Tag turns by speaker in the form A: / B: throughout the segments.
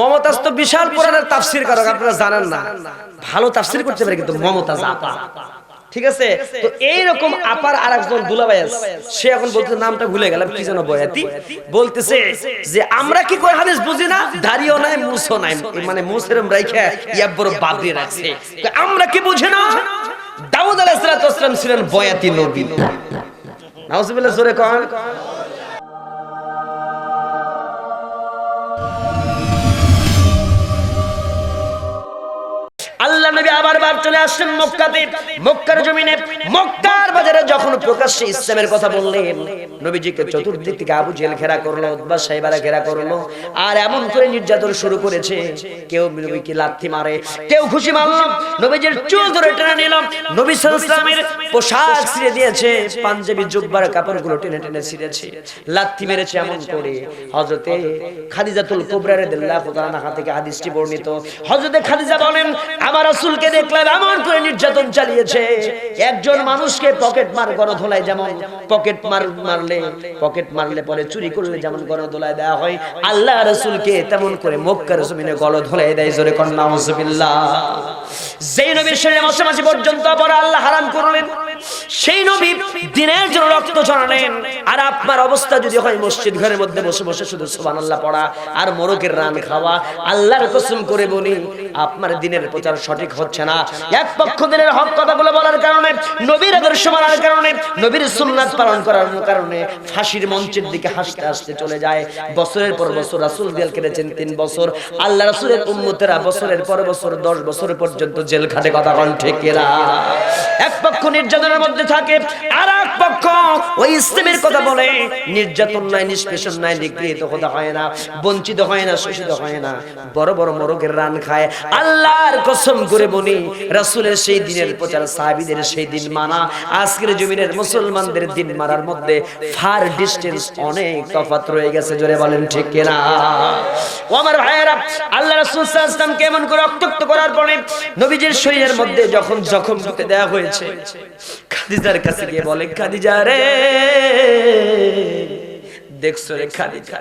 A: মমতাজ তো বিশাল পুরাণের তাফসির কারক, আপনারা জানেন না। ভালো তাফসির করতে পারে কিন্তু মমতাজ আপা। ঠিক আছে? তো এইরকম আপার আর একজন দুলাভাই আছে সে এখন বলতে নামটা ভুলে গেলাম, কি যেন বয়াতি। বলতেছে যে, আমরা কি করে হাদিস বুঝি না? দাড়িও নাই মুসও নাই। মানে মুসেরম রাইখা ইয়া বড় বাদ দিয়ে রাখছে। আমরা কি বুঝি না? দাউদ আলাইহিস সালাম ছিলেন বয়াতি নবী। নাউজুবিল্লাহ, জোরে কন। আল্লাহ নবী আবার বার চলে আসলেন মক্কাতে। মক্কার জমিনে, মক্কার বাজারে যখন প্রকাশ্যে ইসলামের কথা বললেন, নবীজিকে চতুর্দিক থেকে আবু জেল ঘেরা করল উদ্বাস সাহেবারা ঘেরা করল, আর এমন করে নির্যাতন শুরু করেছে, কেউ নবীকে লাথি মারে, কেউ খুশি মারলো, নবীজির চুল ধরে টেনে নিলাম নবী সাল্লামের পোশাক ছিঁড়ে দিয়েছে, পাঞ্জাবি, জুব্বার, কাপড়গুলো টেনে টেনে ছিঁড়েছে, লাথি মেরেছে এমন করে। হযরতে খাদিজাতুল কুবরা রাদিয়াল্লাহু তাআলা থেকে হাদিসটি বর্ণিত। হযরতে খাদিজা বলেন, আমার রাসূলকে দেখলাম এমন করে নির্যাতন চালিয়েছে। একজন মানুষকে পকেট মার গণধোলায় যেমন, পকেট মার মারলে, পকেট মারলে পরে চুরি করলে যেমন গণধোলায় দেওয়া হয়, আল্লাহ রাসূলকে তেমন করে মক্কার জমিনে গণধোলায় দেয়, জোরে কন্যা যেই নবীর শরীরে মাসে মাসে পর্যন্ত পরে আল্লাহ হারাম করলেন। সেই নবী দিনের জন্য রক্ত ছড়ালেন আর আপনার অবস্থা যদি হয় মসজিদ ঘরের মধ্যে বসে বসে শুধু সুবহানাল্লাহ পড়া আর মোরকের রান খাওয়া, আল্লাহর কসম করে বলি, আপনার দিনের প্রচার সঠিক হচ্ছে না। এক পক্ষ দিনের হক কথাগুলো বলার কারণে, নবীর আদর্শ মানার কারণে, নবীর সুন্নাত পালন করার কারণে ফাঁসির মঞ্চের দিকে হাসতে হাসতে চলে যায়। বছরের পর বছর রাসূল জেল কেটেছেন তিন বছর। আল্লাহ রাসূলের উম্মতেরা বছরের পর বছর, দশ বছর পর্যন্ত জেল খাটে, কথা কন ঠিক এক পক্ষ নির্যাতনের মধ্যে থাকে আর এক পক্ষ ওই ইসলামের কথা বলে, নির্যাতন নাই, নিষ্পেষণ নাই, নিগৃহীত হতে হয় না, বঞ্চিত হয় না, শোষিত হয় না, বড় বড় মোরগের রান খায়। আল্লাহর কসম করে বলি, রাসূলের সেই দিনের প্রচার, সাহাবীদের সেই দিন মানা, আজকের জমিনের মুসলমানদের দিন মারার মধ্যে ফার ডিস্টেন্স অনেক তফাৎ রয়ে গেছে, জোরে বলেন ঠিক কিনা? ও আমার ভাইয়েরা, আল্লাহ রাসূল সাল্লাল্লাহু আলাইহি কেমন করে রক্তাক্ত করার পরে নবীজির শরীরের মধ্যে যখন জখম ঢুকে দেওয়া হয়েছে খাদিজার কাছে গিয়ে বলে খাদিজা রে দেখছ রে খাদিজা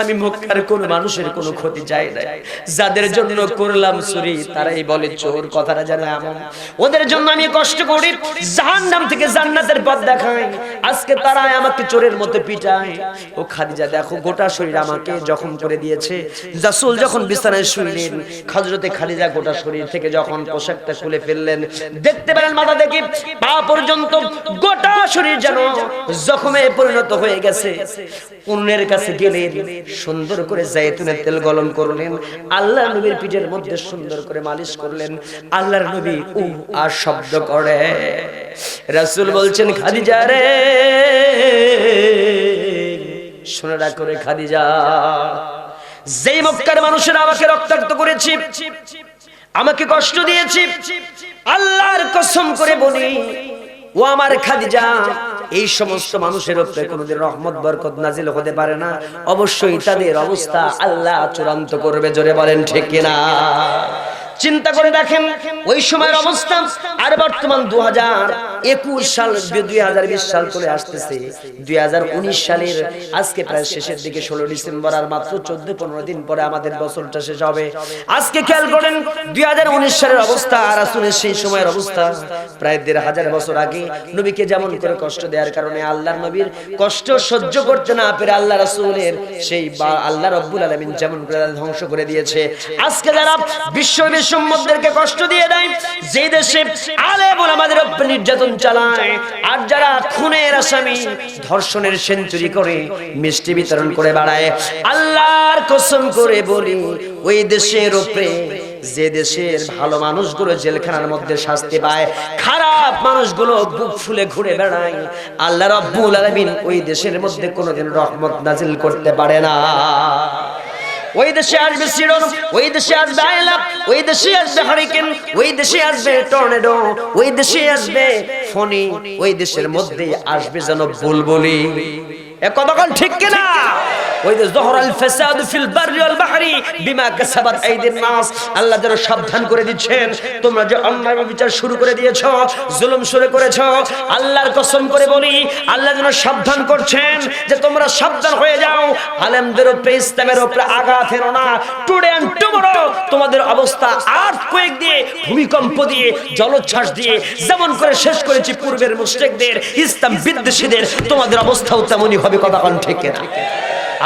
A: আমি মক্কার কোন মানুষের কোনো ক্ষতি চাই না যাদের জন্য করলাম চুরি, তারাই বলে চোর, কথাটা জানে এমন। ওদের জন্য আমি কষ্ট করি, জাহান্নাম থেকে জান্নাতের পথ দেখাই। আজকে তারাই আমাকে চোরের মতো পিটায়। ও খাদিজা, দেখো, গোটা শরীর আমাকে জখম করে দিয়েছে। রাসূল যখন বিছানায় শুইলেন, হযরতে খাদিজা গোটা শরীর থেকে যখন পোশাকটা খুলে ফেললেন, দেখতে পেলেন মাথা থেকে পা পর্যন্ত গোটা শরীর যেন জখমে পরিণত হয়ে গেছে। অন্যের কাছে গেলেন, সুন্দর করে জায়তুনের তেল গলম করলেন আল্লাহ নবীর পিঠের মধ্যে সুন্দর করে মালিশ করলেন, আল্লাহর নবী উ আর শব্দ করে। রাসূল বলছেন, খাদিজা রে। শুনে রাখো রে খাদিজা। যেই মক্কার মানুষেরা আমাকে রক্তাক্ত করেছি, আমাকে কষ্ট দিয়েছি, আল্লাহর কসম করে বলি, ও আমার খাদিজা এই সমস্ত মানুষের উপরে কোনোদিন রহমত, বরকত নাজিল হতে পারে না। অবশ্যই তাদের অবস্থা আল্লাহ চূড়ান্ত করবে, জোরে বলেন ঠিক কিনা? চিন্তা করে দেখেন, ওই সময়ের অবস্থা। আর বর্তমান দু একুশ সাল দুই হাজার বিশ সাল চলে আসতেছে দুই হাজার উনিশ সালের আজকে প্রায় শেষের দিকে ষোলো ডিসেম্বর আর মাত্র চোদ্দ পনেরো দিন পরে আমাদের বছরটা শেষ হবে। আজকে খেয়াল করেন দুই হাজার উনিশ সালের অবস্থা আর আসলে সেই সময়ের অবস্থা। প্রায় দেড় হাজার বছর আগে নবীকে যেমন করে কষ্ট দেওয়ার কারণে আল্লাহ নবীর কষ্ট সহ্য করতে না পেরে আল্লাহ রাসূলের সেই বা আল্লাহ রব্বুল আলামিন যেমন করে ধ্বংস করে দিয়েছে। আজকে যারা বিশ্ব বিশ্বম্মদেরকে কষ্ট দিয়ে দেয়। যে দেশে আলেমুল আমাদের উপর নির্যাতন চালায়, আর যারা খুনের আসামি ধর্ষণের সেঞ্চুরি করে, মিষ্টি বিতরণ করে বাড়ায়, আল্লাহর কসম করে বলি, ওই দেশের উপরে যে দেশের ভালো মানুষগুলো জেলখানার মধ্যে শাস্তি পায়, খারাপ মানুষগুলো বুক ফুলে ঘুরে বেড়ায়, আল্লাহ রাব্বুল আলামিন ওই দেশের মধ্যে কোনোদিন রহমত নাজিল করতে পারে না। ওই দেশে আসবে সিরন ওই দেশে আসবে আয়লাপ ওই দেশে আসবে হারিকেন, ওই দেশে আসবে টর্নেডো, ওই দেশে আসবে ফনি ওই দেশের মধ্যে আসবে যেন বুলবুলি। এ কতক্ষণ ঠিক কিনা? তোমাদের অবস্থা দিয়ে, ভূমিকম্প দিয়ে, জলোচ্ছ্বাস দিয়ে, যেমন করে শেষ করেছি পূর্বের মুশরিকদের, ইসলাম বিদ্বেষীদের, তোমাদের অবস্থাও তেমনই হবে, কথা ঠিক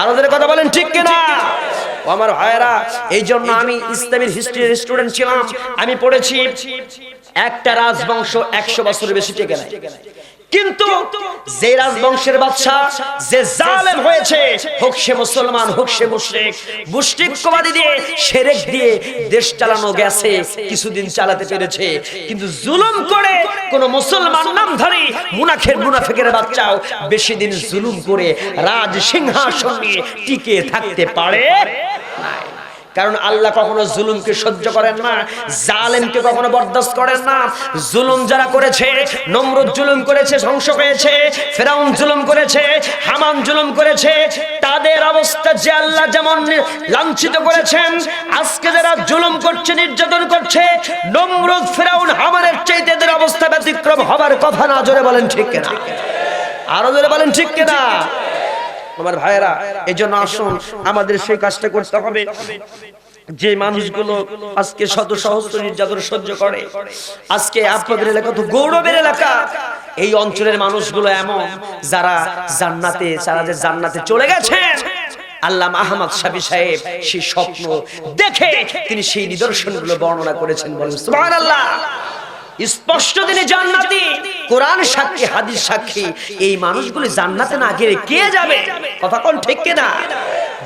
A: আর কথা বলেন ঠিক কিনা? আমার ভাইয়েরা এই জন্য আমি ইসলামের হিস্ট্রি স্টুডেন্ট ছিলাম। আমি পড়েছি একটা রাজবংশ একশো বছরের বেশি টেকে নাই। কিন্তু যে রাজবংশের বাদশা যে জালেম হয়েছে, হোক সে মুসলমান, হোক সে মুশরিক মুশরিকবাদী দিয়ে শিরক দিয়ে দেশ চালানো গেছে, কিছুদিন চালাতে পেরেছে। কিন্তু জুলুম করে কোন মুসলমান নামধারী মুনাফের মুনাফিকের বাচ্চাও বেশি দিন জুলুম করে রাজ সিংহাসন নিয়ে টিকে থাকতে পারে নাই। কারণ আল্লাহ কখনো জুলুমকে সহ্য করেন না, জালেমকে কখনো বরদাস্ত করেন না। জুলুম যারা করেছে, নমরুদ জুলুম করেছে, ধ্বংস হয়েছে, ফেরাউন জুলুম করেছে, হামান জুলুম করেছে, তাদের অবস্থা যে আল্লাহ যেমন লাঞ্ছিত করেছেন, আজকে যারা জুলুম করছে, নির্যাতন করছে, নমরুদ, ফেরাউন, হামানের চাইতে এদের অবস্থা ব্যতিক্রম হবার কথা না, জোরে বলেন ঠিক কিনা? আরও জোরে বলেন ঠিক কিনা? আমার ভাইয়েরা এই জন্য আসুন, আমাদের সেই কাজটা করতে হবে। যে মানুষগুলো আজকে শত সহস্র নির্যাতন সহ্য করে, আজকে আপনাদের এলাকা তো গৌরবের এলাকা। এই অঞ্চলের মানুষগুলো এমন, যারা জান্নাতে, যারা যে জান্নাতে চলে গেছেন। আল্লাহ আহমদ সাবি সাহেব সেই স্বপ্ন দেখে তিনি সেই নিদর্শনগুলো বর্ণনা করেছেন বলেন, সুবহানাল্লাহ। স্পষ্ট তিনি জান্নাতি। কোরআন সাক্ষী, হাদিস সাক্ষী। এই মানুষগুলি জান্নাতে না গেলে কে যাবে? কথা কোন ঠিক কিনা?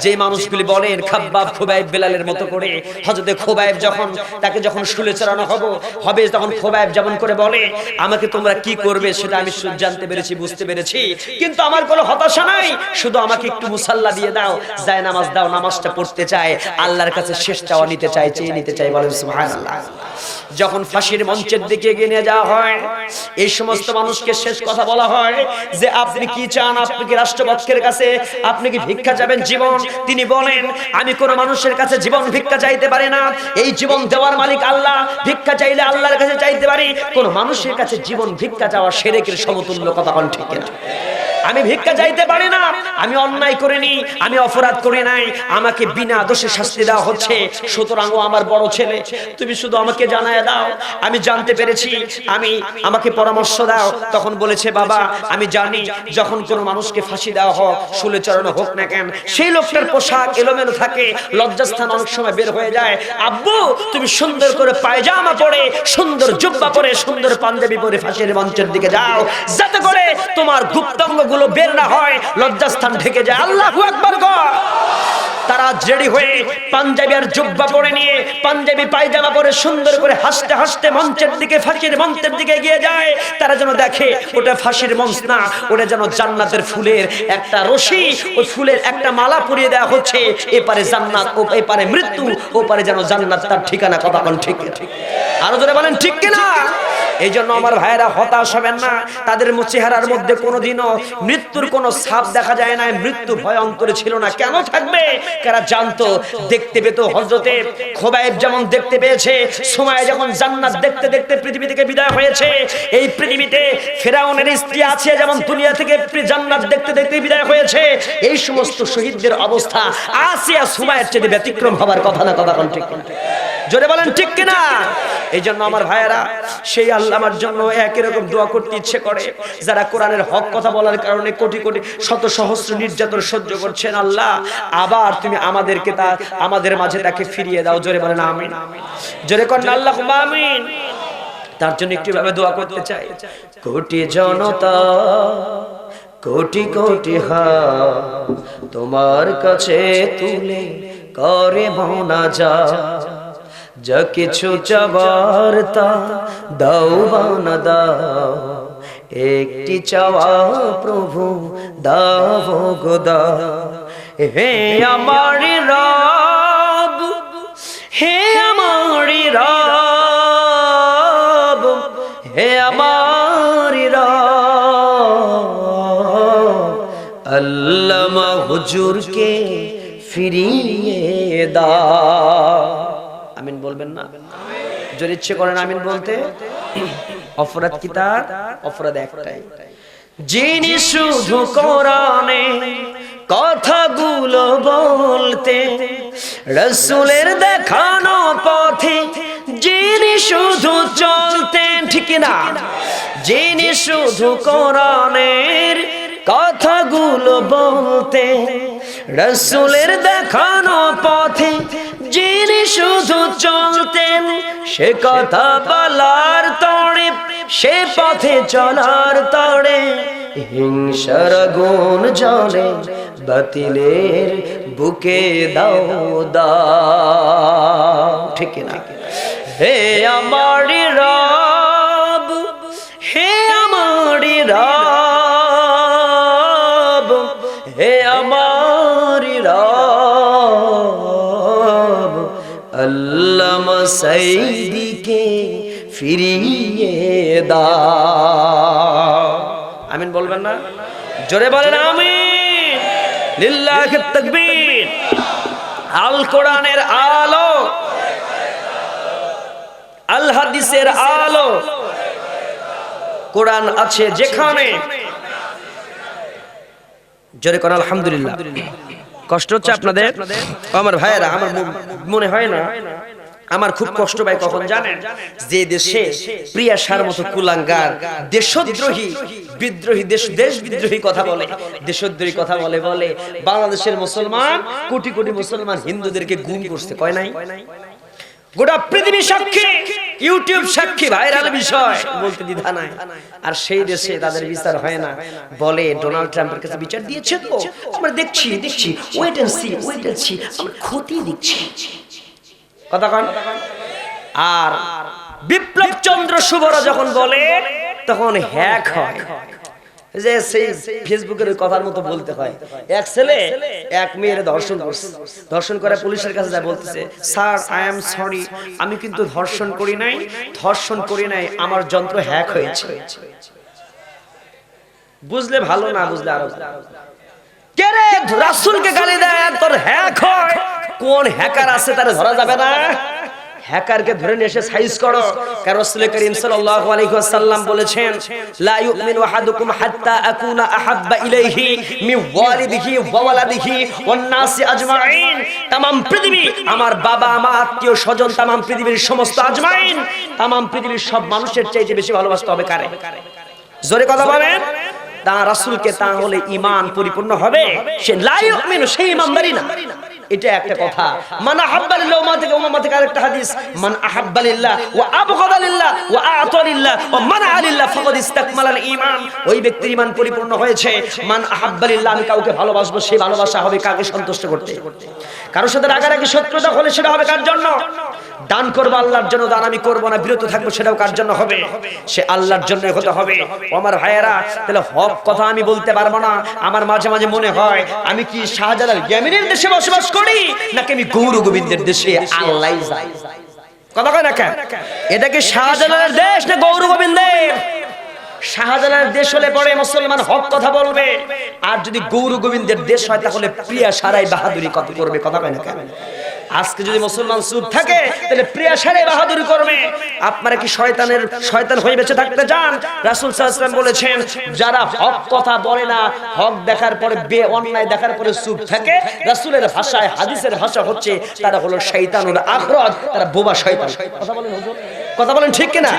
A: যে মানুষগুলি বলেন, খাব্বাব খোবাইব বেলালের মতো করে, হযরতে খোবাইব যখন, তাকে যখন শুলে চড়ানো হবে হবে তখন খোবাইব যেমন করে বলে, আমাকে তোমরা কি করবে সেটা আমি জানতে পেরেছি, বুঝতে পেরেছি। কিন্তু আমার কোনো হতাশা নাই। শুধু আমাকে একটু মুসাল্লা দিয়ে দাও, যায় নামাজ দাও, নামাজটা পড়তে চায়, আল্লাহর কাছে শেষ চাওয়া নিতে চায়, চেয়ে নিতে চায় বলেন, সুবহানাল্লাহ। যখন ফাঁসির মঞ্চের দিকে এগিয়ে নিয়ে যাওয়া হয় এই সমস্ত মানুষকে শেষ কথা বলা হয় যে, আপনি কি চান? আপনি কি রাষ্ট্রপক্ষের কাছে? আপনি কি ভিক্ষা যাবেন জীবন? তিনি বলেন, আমি কোন মানুষের কাছে জীবন ভিক্ষা চাইতে পারি না। এই জীবন দেওয়ার মালিক আল্লাহ। ভিক্ষা চাইলে আল্লাহর কাছে চাইতে পারি। কোন মানুষের কাছে জীবন ভিক্ষা চাওয়া সেরেকের সমতুল্য কথা কোন ঠিক কিনা? আমি ভিক্ষা যাইতে পারি না। আমি অন্যায় করিনি, আমি অপরাধ করি নাই। আমাকে বিনা দোষে শাস্তি দেওয়া হচ্ছে। সুতরাং ও আমার বড় ছেলে, তুমি শুধু আমাকে জানায় দাও। আমি জানতে পেরেছি, আমি আমাকে পরামর্শ দাও। তখন বলেছে, বাবা, আমি জানি যখন কোনো মানুষকে ফাঁসি দেওয়া হোক, শুলে চড়ানো হোক না কেন, সেই লোকটার পোশাক এলোমেলো থাকে, লজ্জাস্থান অনেক সময় বের হয়ে যায়। আব্বু, তুমি সুন্দর করে পায়জামা পরে, সুন্দর জুব্বা পরে, সুন্দর পাঞ্জাবি পরে ফাঁসির মঞ্চের দিকে যাও। যাতে করে তোমার গুপ্তাঙ্গ গুলো বের না হয়, লজ্জাস্থান ঢেকে যায়। আল্লাহু আকবার কর তারা রেডি হয়ে পাঞ্জাবি আর জুব্বা পরে নিয়ে পাঞ্জাবি পায়জামা পরে সুন্দর করে হাসতে হাসতে মঞ্চের দিকে, ফাঁসির মঞ্চের দিকে এগিয়ে যায়। তারা যেন দেখে, ওটা ফাঁসির মঞ্চ না, ওটা যেন জান্নাতের ফুলের একটা রশি, ওই ফুলের একটা মালা পরিয়ে দেওয়া হচ্ছে। এপারে জান্নাত, ও এপারে মৃত্যু, ওপারে যেন জান্নাত তার ঠিকানা কথা কোন ঠিক আরও জোরে বলেন, ঠিক কিনা? এই জন্য আমার ভাইয়েরা হতাশ হবেন না। তাদের চেহারার মধ্যে কোনোদিনও মৃত্যুর কোনো ছাপ দেখা যায় না মৃত্যু ভয় অন্তরে ছিল না। কেন থাকবে? কারা জানতো? দেখতে পেত হজরতে খোবাইব যেমন দেখতে পেয়েছে সময় যখন জান্নাত দেখতে দেখতে পৃথিবী থেকে বিদায় হয়েছে, এই পৃথিবীতে ফেরাউনের স্ত্রী আছে যেমন দুনিয়া থেকে জান্নাত দেখতে দেখতে বিদায় হয়েছে। এই সমস্ত শহীদদের অবস্থা আসিয়া সময়ের চেয়ে ব্যতিক্রম হবার কথা না কথা ঠিক? জোরে বলেন, ঠিক কিনা? এই জন্য আমার ভাইয়েরা, সেই আল্লাহ আমার জন্য একই রকম দোয়া করতে ইচ্ছে করে। যারা কোরআনের হক কথা বলার কারণে কোটি কোটি শত সহস্র নির্যাতন সহ্য করছেন আল্লাহ, আবার তুমি আমাদেরকে তা, আমাদের মাঝে তাকে ফিরিয়ে দাও। জোরে বলেন, আমিন। জোরে করেন আল্লাহ আমিন। তার জন্য একটু ভাবে দোয়া করতে চাই। কোটি জনতা, কোটি কোটি হা তোমার কাছে তুলে করে মনা যা যা কিছু চাবার তা দাও বানা দাও। একটি চাওয়া প্রভু দাও গো দাও। হে আমার রব হে আমার রব হে আমার রব। আল্লামা হুজুরকে ফিরিয়ে দাও। আমিন বলবেন না? যদি ইচ্ছে করেন আমিন বলতে অপরাধ কি তার? অপরাধ একটাই। যিনি শুধু কোরআনে কথাগুলো বলতে, রসুলের দেখানো পথে যিনি শুধু চলতেন ঠিক না? যিনি শুধু কোরআনের কথাগুলো বলতে, রসুলের দেখানো পথে শুধু চলতেন, সে কথা বলার তড়ে সে পথে চলার তড়ে হিংসার গুণ জলে বাতিলের বুকে দাও দাও ঠিক না হে আমার রব, হে আমার রব আল্লাহ সাইদিকে ফিরিয়ে দা। আমিন বলবেন না? জোরে বলেন আমিন। লিল্লাহি তাকবীর। আল কোরআনের আলো। আল হাদিসের আলো। কোরআন আছে যেখানে। জোরে কোন আলহামদুলিল্লাহ। কষ্ট হচ্ছে আপনাদের? আমার ভাইয়েরা আমার মনে হয় না? আমার খুব কষ্ট ভাই কখন জানেন? যে দেশে প্রিয়া সার মতো কুলাঙ্গার দেশদ্রোহী বিদ্রোহী দেশ দেশ বিদ্রোহী কথা বলে দেশদ্রোহী কথা বলে বলে বাংলাদেশের মুসলমান কোটি কোটি মুসলমান হিন্দুদেরকে গুম করছে কয় নাই? গোটা পৃথিবী সাক্ষী ইউটিউব সাক্ষী ভাইরাল বিষয়। বলতে দ্বিধা নাই। আর সেই দেশে তাদের বিচার হয় না। বলে ডোনাল্ড ট্রাম্পের কাছে বিচার দিয়েছে তো। আমরা দেখছি দেখছি। Wait and see wait and see আমরা ক্ষতি দিচ্ছি কথা কন। আর বিপ্লব চন্দ্র শুভরা যখন বলে তখন হ্যাক হয়। যে সেই ফেসবুকের কথার মতো বলতে হয়। এক ছেলে, এক মেয়ের ধর্ষণ করছে। ধর্ষণ করে পুলিশের কাছে যা বলতেছে, স্যার আই এম সরি আমি কিন্তু ধর্ষণ করি নাই, ধর্ষণ করি নাই, আমার যন্ত্র হ্যাক হয়েছে। বুঝলে ভালো, না বুঝলে আরও কে রে? রাসূলকে গালি দেয়, তোর হ্যাক হয়? কোন হ্যাকার আছে তারে ধরা যাবে না? হ্যাকারকে ধরে নিয়ে এসে সাইজ করো কারণ রাসূল করিম সাল্লাল্লাহু আলাইহি ওয়াসাল্লাম বলেছেন লা ইউমিনু আহাদুকুম হাত্তা আকুনা আহাব্বা ইলাইহি মিন ওয়ালিদিহি ওয়া ওয়ালাদিহি ওয়ান নাসি আজমাইন तमाम পৃথিবী আমার বাবা আমার আত্মীয় স্বজন तमाम পৃথিবীর সমস্ত আজমাইন तमाम পৃথিবীর সব মানুষের চাইতে বেশি ভালোবাসতে হবে কারে জোরে কথা বলেন তা রাসূলকে তাহলে ঈমান পরিপূর্ণ হবে সে লা ইউমিনু সেই ঈমানদারি না এটা একটা কথা। মান আহাব্বালিল্লাহ উমা থেকে উমা থেকে আরেকটা হাদিস। মান আহাব্বালিল্লাহ ওয়া আবগাদালিল্লাহ ওয়া আতালিল্লাহ ওয়া মানআলিল্লাহ ফাকাদ ইসতাকমালাল ঈমান ওই ব্যক্তির ঈমান পরিপূর্ণ হয়েছে। মান আহাব্বালিল্লাহ আমি কাউকে ভালোবাসবো সেই ভালোবাসা হবে কাকে সন্তুষ্ট করতে? কারোর সাথে রাগারাগি শত্রুতা হলে সেটা হবে কার জন্য? দান করব, আল্লাহর জন্য দান আমি করব না, বিরত থাকব, সেটাও কার জন্য হবে? সে আল্লাহর জন্য হতে হবে। আমার ভাইয়েরা, তাহলে হক কথা আমি বলতে পারব না। আমার মাঝে মাঝে মনে হয়, আমি কি শাহজালাল ইয়ামিনের দেশে বসবাস করি, নাকি আমি গৌর গোবিন্দের দেশে আল্লাহ যাই? কথা কয় না কেন? এটা কি শাহজালালের দেশ না গৌর গোবিন্দের? শাহজালালের দেশ হলে পরে মুসলমান হক কথা বলবে। আর যদি গৌর গোবিন্দের দেশ হয়, তাহলে প্রিয়া সারাই বাহাদুরি কথা করবে কথা কয় না কেন? আজকে যদি মুসলমান চুপ থাকে তাহলে প্রিয়া সারাই বাহাদুরি করবে। আপনারা কি শয়তানের শয়তান হয়ে বেঁচে থাকতে চান? রাসূল সাল্লাল্লাহু আলাইহি ওয়াসাল্লাম বলেছেন যারা হক কথা বলে না হক দেখার পরে বে অন্যায় দেখার পরে চুপ থাকে। রাসূলের ভাষায় হাদিসের ভাষা হচ্ছে তারা হলো শয়তানুল আখরাজ তারা বোবা শয়তান। কথা বলেন হুজুর? কথা বলেন ঠিক কিনা?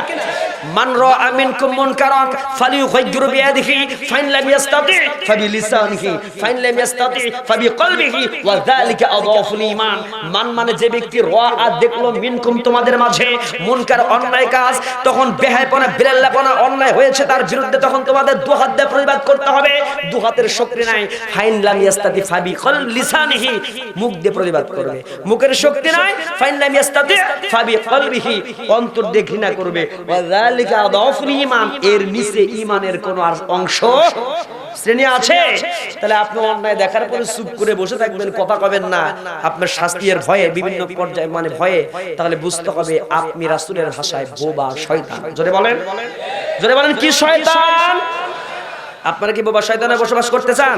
A: মান রাআ মিনকুম মুনকারান ফালিয়ুগাইয়িরু বিয়াদিহি, ফাইন লাম ইস্তাতি ফাবিলিসানিহি ফাইন লাম ইস্তাতি ফাবিকলবিহি ওয়া যালিকা আদাফুল ঈমান। মান মানে যে ব্যক্তি রাআ দেখল মিনকুম তোমাদের মাঝে মুনকার অন্যায় কাজ, তখন বেহায়াপনা বিরাল্লাপনা অন্যায় হয়েছে তার বিরুদ্ধে তখন তোমাদের দু দিয়ে প্রতিবাদ করতে হবে। দু শক্তি নাই। ফাইন লাম ইস্তাতি ফাবিকল লিসানিহি, মুখ দিয়ে প্রতিবাদ করবে। মুখের শক্তি নাই, ফাইন লাম ইস্তাতি ফাবিকলবিহি অন্তর দিয়ে ঘৃণা করবে। ওয়া যালিকা আদাফুল ঈমান এর নিচে ঈমানের কোন অংশ শ্রেণি আছে? তাহলে আপনি অন্যায় দেখার পরে চুপ করে বসে থাকবেন, কথা কবেন না। আপনার শাস্তির ভয়ে, বিভিন্ন পর্যায়ে মানে ভয়ে, তাহলে বুঝতে হবে আপনি ভাষায় বোবা শয়তান। জোরে বলেন। জোরে বলেন, কি শয়তান? আপনারা কি বোবা শয়তানে বসবাস করতে চান?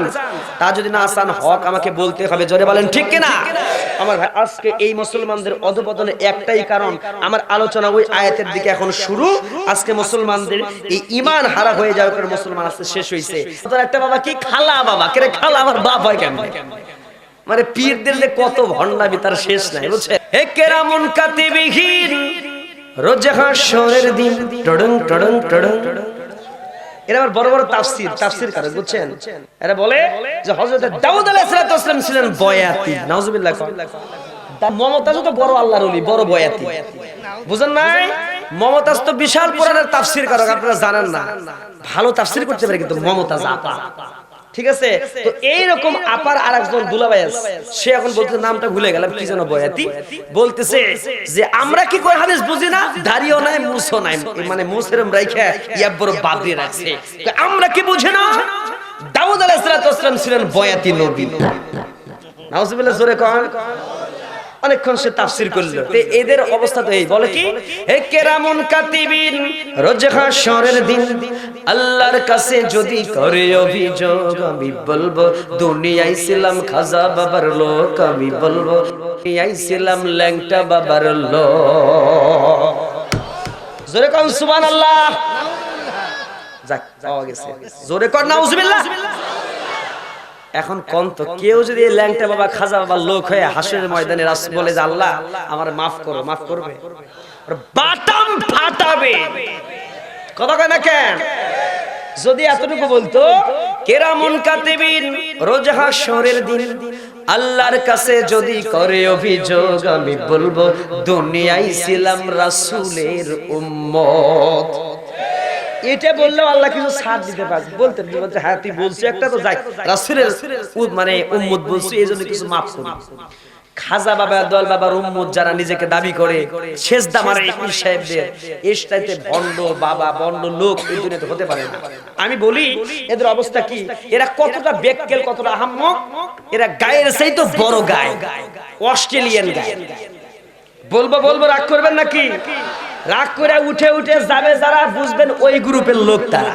A: তা যদি না চান, হক আমাকে বলতে হবে। জোরে বলেন, ঠিক কিনা? আমার ভাই, আজকে এই মুসলমানদের অধপতনের একটাই কারণ, আমার আলোচনা ওই আয়াতের দিকে এখন শুরু। আজকে মুসলমানদের এই ইমান হারা হয়ে যাওয়ার পর মুসলমান আজকে শেষ হয়েছে একটা বাবা কি খালা বাবা? কে খালা আমার বাপ হয় কেন মানে পীরদের যে কত ভণ্ডামি, তার শেষ নাই, বুঝছে? হে কেরামন কাতিবিহীন, রোজ হাসরের দিন টড়ং টড়ং টড়ং। এরা আবার বড় বড় তাফসির তাফসির কারক বুঝছেন? এরা বলে যে হযরত দাউদ আলাইহিস সালাম ছিলেন বয়াতি নাউজুবিল্লাহ মমতাজ তো বড় আল্লাহর ওলি বড় বয়াতি। বুঝেন নাই? মমতাজ তো বিশাল পুরাণের তাফসির কারক আপনারা জানেন না। ভালো তাফসির করতে পারে কিন্তু মমতাজ আপা। ঠিক আছে? তো এইরকম আপার আরেকজন দুলাভাই আছে সে এখন বলতে নামটা ভুলে গেলাম কি যেন বয়াতি? বলতেছে যে আমরা কি করে হাদিস বুঝি না? দাড়িও নাই মুসো নাই। মানে মুসেরম রাইখা ইয়া বড় বাদে রাখছে। আমরা কি বুঝি না? দাউদ আলাইহিস সালাম ছিলেন বয়াতি নবী। নাউজুবিল্লাহ জোরে কন। অনেকক্ষণ সে তাফসির করল। এদের অবস্থা তো এই বলে কি? হে কেরামুন কাতিবিন রোজ হাসরের দিন আল্লাহর কাছে যদি করে অভিযোগ আমি বলব দুনিয়ায় ছিলাম খাজা বাবার লোক আমি বলব দুনিয়ায় ছিলাম ল্যাংটা বাবার লোক। জোরে কন সুবহানাল্লাহ। যাক পাওয়া গেছে। জোরে কর নাউজুবিল্লাহ। এখন কোন তো কেউ যদি ল্যাংটা বাবা খাজা বাবা লোক হয়ে হাসের ময়দানে রাস বলে যে আল্লাহ আমার মাফ করো মাফ করবে। বাটাম ফাটাবে। কথা কয় না কেন? যদি এতটুকু বলতো কেরামুন কাতিবিন রোজ হাসরের দিন আল্লাহর কাছে যদি করে অভিযোগ আমি বলব দুনিয়ায় ছিলাম রাসূলের উম্মত। এটা বললেও আল্লাহ কিছু ছাড় দিতে পারে বলতে বলতে হ্যাঁ তুই বলছিস একটা তো যাই। রাসূলের মানে উম্মত বলছি এই জন্য কিছু মাফ করি। খাজা বাবা দল বাবার উম্মত যারা নিজেকে দাবি করে, শেষদা মারে ইকুল সাহেবদের, এসটাইতে ভণ্ড বাবা, ভণ্ড লোক এই দুনিয়াতে হতে পারে না। আমি বলি, এদের অবস্থা কি? এরা কতটা বেককেল, কতটা আহাম্মক? এরা গায়ের সেই তো বড় গায়, অস্ট্রেলিয়ান গায়। বলব বলব, রাগ করবেন নাকি? রাগ করে উঠে উঠে যাবে যারা বুঝবেন ওই গ্রুপের লোক তারা।